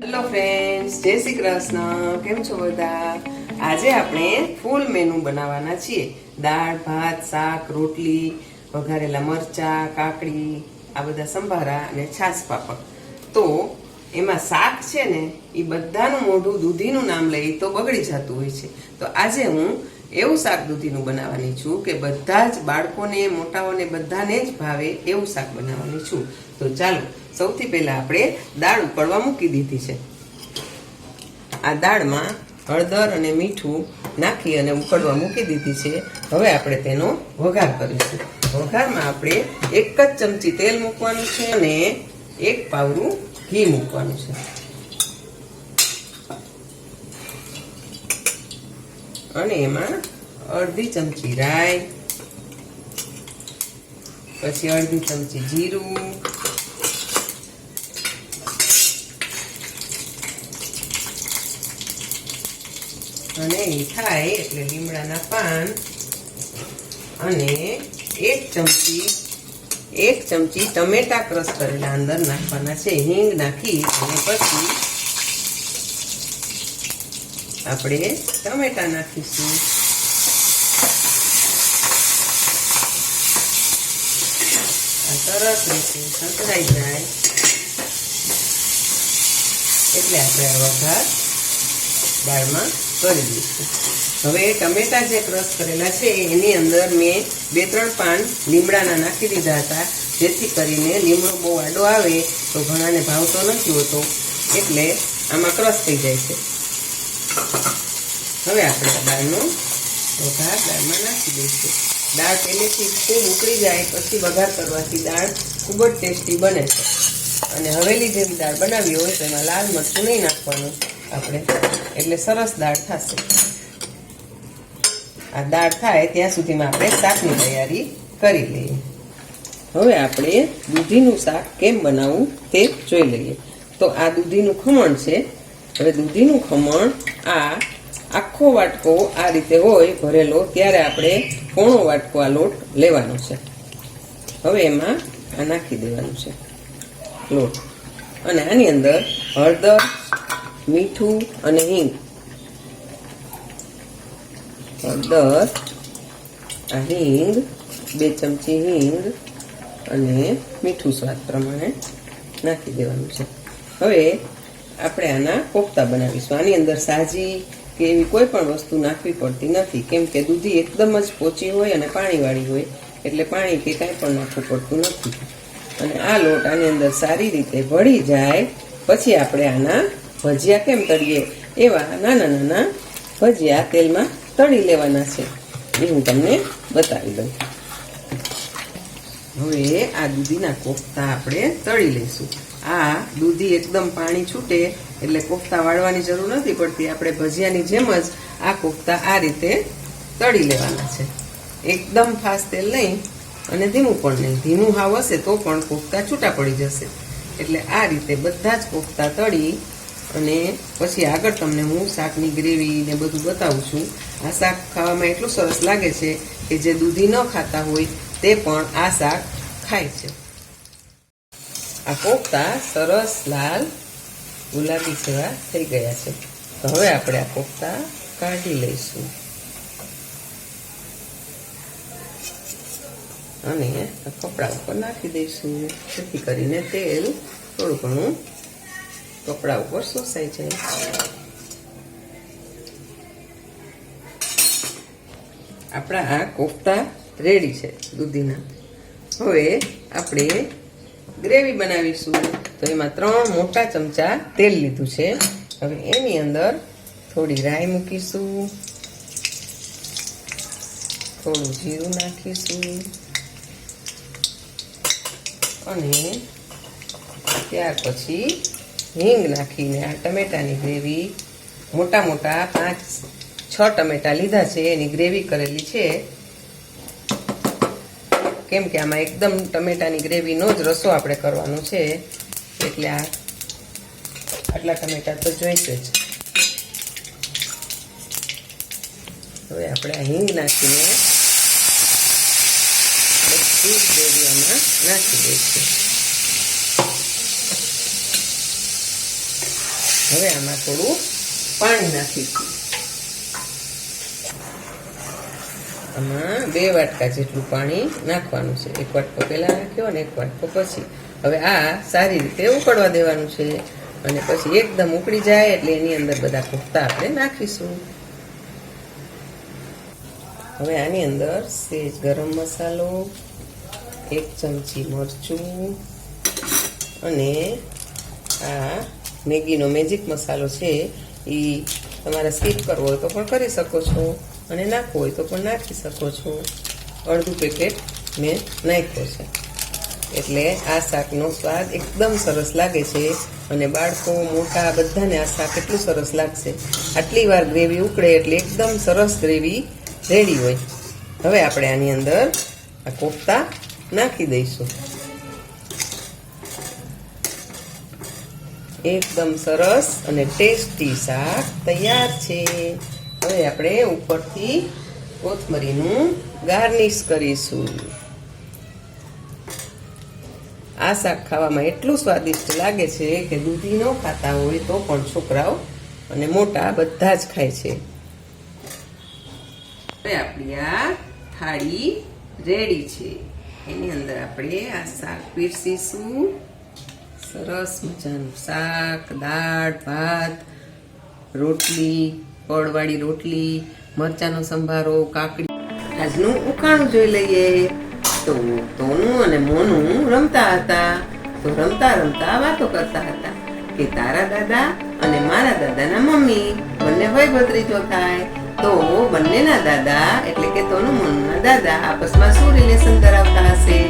Hello friends જય શ્રી કૃષ્ણ. કેમ છો બધા? આજે આપણે ફૂલ મેનુ બનાવવાના છીએ. દાળ, ભાત, શાક, રોટલી, વઘારેલા મરચા, કાકડી, આ બધા સંભારા અને છાશ પાપડ. તો એમાં શાક છે ને એ બધાનું મોઢું દૂધીનું નામ લઈ તો બગડી જતું હોય છે. તો આજે હું એવું શાક દૂધીનું બનાવવાની છું કે બધા જ બાળકોને, મોટાઓને બધાને જ ભાવે એવું શાક બનાવવાની છું. તો ચાલો સૌથી પહેલા આપણે દાળ ઉકળવા મૂકી દીધી છે. આ દાળમાં હળદર અને મીઠું નાખી અને ઉકળવા મૂકી દીધી છે. હવે આપણે તેનો વઘાર કરીશું. વઘારમાં આપણે એક જ ચમચી તેલ મૂકવાનું છે અને એક પાવરું ઘી મૂકવાનું છે. અને એમાં અડધી ચમચી રાઈ, પછી અડધી ચમચી જીરું અને એ થાય એટલે લીમડાના પાન અને એક ચમચી એક ચમચી ટમેટા ક્રશ કરેલા અંદર નાખવાના છે. હિંગ નાખી અને પછી આપણે ટમેટા નાખીશું. સરસ રીતે સંતરાઈ જાય. એટલે આપણે વઘાર દાળમાં કરી દઈશું. હવે ટમેટા જે ક્રશ કરેલા છે, એની અંદર મેં બે ત્રણ પાન લીમડાના નાખી દીધા હતા. જેથી કરીને લીમડો બહુ આડો આવે તો ઘણાને ભાવતો નથી હોતો. એટલે આમાં ક્રશ થઈ જાય છે. હવે આપણે દાળનો વઘાર દાળમાં નાખી દઈશું. દાળ પહેલેથી ખૂબ ઉકળી જાય, પછી વઘાર કરવાથી દાળ ખૂબ જ ટેસ્ટી બને છે. અને હવેલી જેવી દાળ બનાવી હોય તો એમાં લાલ મરચું નહીં નાખવાનું. આપણે. એટલે સરસ દાળ થશે. આ દાળ થાય ત્યાં સુધીમાં આપણે શાકની તૈયારી કરી લઈએ. હવે આપણે દૂધીનું શાક કેમ બનાવવું તે જોઈ લઈએ. તો આ દૂધીનું ખમણ છે. હવે દૂધીનું ખમણ આ આખો વાટકો આ રીતે હોય ભરેલો ત્યારે આપણે પોણો વાટકો આ લોટ લેવાનો છે. હવે એમાં આ નાખી દેવાનું છે લોટ. અને આની અંદર હળદર મીઠું અને હિંગ. હળદર આ હિંગ, બે ચમચી હિંગ અને મીઠું સ્વાદ પ્રમાણે નાખી દેવાનું છે. હવે આપણે આના કોફતા બનાવીશું. આની અંદર સાજી કે એવી કોઈ પણ વસ્તુ નાખવી પડતી નથી. કેમ કે દૂધી એકદમ જ પોચી હોય અને પાણીવાળી હોય, એટલે પાણી કે કાંઈ પણ નાખવું પડતું નથી. અને આ લોટ આની અંદર સારી રીતે ભળી જાય. પછી આપણે આના ભજીયા કેમ તળીએ? એવા નાના નાના ભજીયા તેલમાં તળી લેવાના છે. એ હું તમને બતાવી દઉં. હવે આ દૂધીના કોફતા આપણે તળી લઈશું. આ દૂધી એકદમ પાણી છૂટે એટલે કોફતા વાળવાની જરૂર નથી પડતી. આપણે ભજીયાની જેમ જ આ કોફતા આ રીતે તળી લેવાના છે. એકદમ ફાસ્ટ તેલ નહીં અને ધીમું પણ નહીં. ધીમું હાવ હશે તો પણ કોફતા છૂટા પડી જશે. એટલે આ રીતે બધા જ કોફતા તળી અને પછી આગળ તમને હું શાકની ગ્રેવી ને બધું બતાવું છું. આ શાક ખાવામાં એટલું સરસ લાગે છે કે જે દૂધી ન ખાતા હોય તે પણ આ શાક ખાય છે. આ કોફતા સરસ લાલ ગુલાબી જેવા થઈ ગયા છે. તો હવે આપણે આ કોફતા કાઢી લઈશું. અને કપડા ઉપર નાખી દઈશું. જેથી કરીને તેલ થોડું ઘણું કપડા ઉપર શોષાઈ જાય આપણા આ કોફતા રેડી છે દૂધીના. હવે આપણે ગ્રેવી બનાવીશું. તો એમાં ત્રણ મોટા ચમચા તેલ લીધું છે. હવે એની અંદર થોડી રાઈ મૂકીશું. થોડું જીરું નાખીશું. અને ત્યાર પછી હિંગ નાખીને આ ટમેટાની ગ્રેવી મોટા મોટા પાંચ, છ ટમેટા લીધા છે. એની ગ્રેવી કરેલી છે. કેમ કે આમાં એકદમ ટમેટાની ગ્રેવીનો જ રસો આપણે કરવાનો છે. એટલે આ આટલા ટમેટા તો જોઈશે જ. હવે આપણે આ હિંગ નાખીને બધી ગ્રેવી આમાં નાખી દઈશું. હવે આમાં થોડું પાણી નાખીશું. આમાં બે વાટકા જેટલું પાણી નાખવાનું છે. એક વાટકો પહેલા નાખ્યો અને એક વાટકો પછી. હવે આ સારી રીતે ઉકળવા દેવાનું છે અને પછી એકદમ ઉકળી જાય એટલે એની અંદર બધા કોફતા આપણે નાખીશું. હવે આની અંદર સેજ ગરમ મસાલો, એક ચમચી મરચું અને આ મેગીનો મેજિક મસાલો છે એ તમારે સ્કીપ કરવો હોય તો પણ કરી શકો છો અને નાખવો હોય તો પણ નાખી શકો છો. અડધું પેકેટ મેં નાખ્યો છે. એટલે આ શાકનો સ્વાદ એકદમ સરસ લાગે છે અને બાળકો, મોટા બધાને આ શાક એટલું સરસ લાગશે. આટલી વાર ગ્રેવી ઉકળે એટલે એકદમ સરસ ગ્રેવી રેડી હોય. હવે આપણે આની અંદર આ કોફતા નાખી દઈશું. એકદમ સરસ અને ટેસ્ટી શાક તૈયાર છે. હવે આપણે ઉપરથી કોથમરીનું ગાર્નિશ કરીશું. આ શાક ખાવામાં એટલું સ્વાદિષ્ટ લાગે છે કે દૂધી ન ખાતા હોય તો પણ છોકરાઓ અને મોટા બધા જ ખાય છે. હવે આપણી આ થાળી રેડી છે. એની અંદર આપણે આ શાક પીરસીશું. સરસ મજાનું શાક, દાળ, ભાત, રોટલી પડવાળી રોટલી, મરચાંનો સંભારો, કાકડી. આજનું ઉકાણું જોઈ લઈએ. તો તોનું અને મોનું રમતા હતા. તો રમતા રમતા વાતો કરતા હતા કે તારા દાદા અને મારા દાદાના મમ્મી બંને ભાઈ ભત્રીજો થાય તો બંનેના દાદા એટલે કે તોનું, મોનુના દાદા આપસમાં શું રિલેશન ધરાવતા હશે?